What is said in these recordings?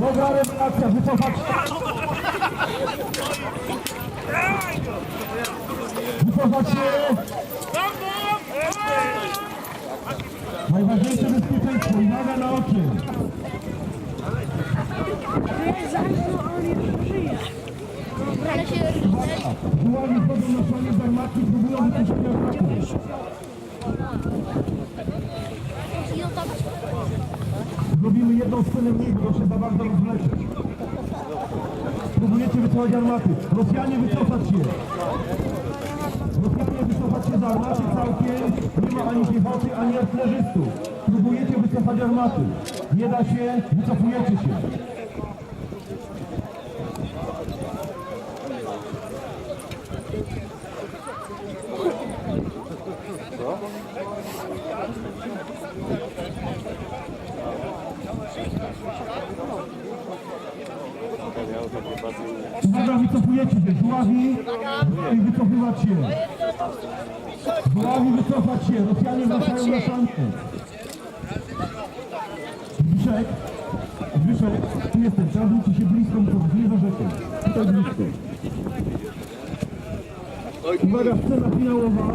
Dobra rewelacja, wycofać. Wycofać się. Najważniejsze bezpieczeństwo, uwaga na oczy. Ale się Żuławi wchodzą na szanie z próbują wypuszczenia. Zrobimy jedną scenę mniej, bo się za bardzo rozwlecie. Próbujecie wycofać armaty. Rosjanie wycofać się. Rosjanie wycofać się z armaty całkiem. Nie ma ani piechoty, ani artylerzystów. Próbujecie wycofać armaty. Nie da się, wycofujecie się. Uwaga, wycofujecie się. Żuławi i wycofywać się. Żuławi wycofać się. Rosjanie wracają na szankę. Zbyszek, Zbyszek, tu jestem. Wrócić się blisko, bo nie za rzeką. Tutaj blisko. Uwaga, scena finałowa.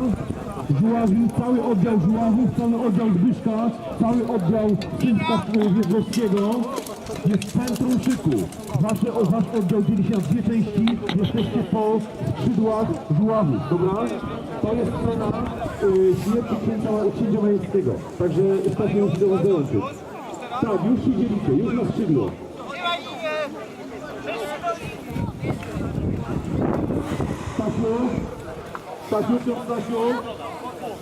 Żuławi, cały oddział Żuławów, cały oddział Zbyszka, cały oddział Szymka Wiedźwowskiego jest w centrum szyku. Wasze, o, wasz oddział dzieli się na dwie części, jesteście po skrzydłach Żuławów, dobra? To jest scena y, śmierci księcia, Majewskiego, także ostatnio już do was dołączyć. Tak, już się dzielicie, już na skrzydło. Stasiu, Stasiu, Stasiu,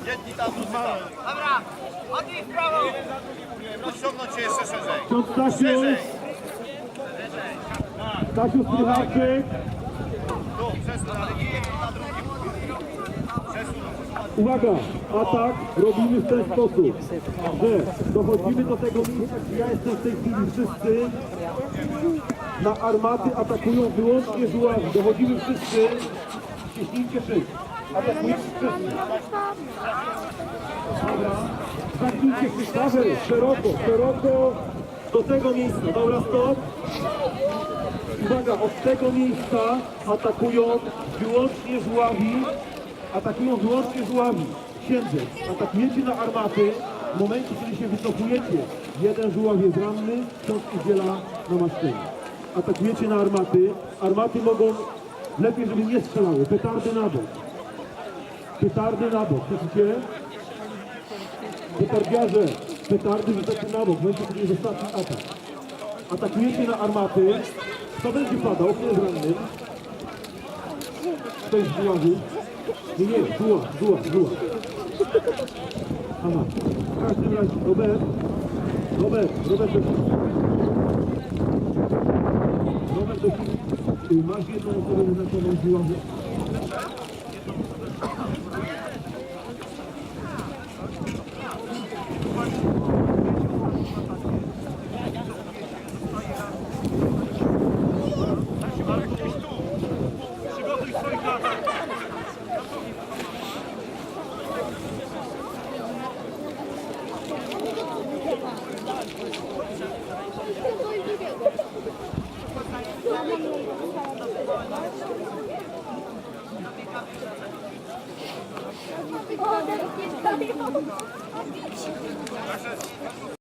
Stasiu. Dobra, odnij w prawo! Rozciągnąć się jeszcze szerzej. Ksiądz Stasiu, Stasiu Strychaczyk, Tu, przesuń, jedź na drugi. Przesuń. uwaga, atak robimy w ten sposób, że dochodzimy do tego miejsca, gdzie ja jestem w tej chwili wszyscy, na armaty atakują wyłącznie żuławi, dochodzimy wszyscy, ściśnijcie szyk, zacznijcie Paweł, szeroko, szeroko, do tego miejsca, dobra, stop. Uwaga, od tego miejsca atakują wyłącznie żuławi, atakują wyłącznie żuławi. Księdze, atakujecie na armaty, w momencie, kiedy się wycofujecie, jeden żuław jest ranny, ksiądz udziela namaszczenia. Atakujecie na armaty, armaty mogą, lepiej, żeby nie strzelały, petardy na bok. Petardy na bok, słyszycie? Petardiarze, petardy rzucacie na bok, momencie, kiedy jest ostatni atak atakujecie na armaty. Kto będzie padał? Kto jest ranny? Kto jest z buławy? Nie, nie, buła, buła, buła. Aha. W każdym razie, Robert, Robert, Robert, Robert, y, masz jedną osobę wyznaczoną z buławy. Oh, that's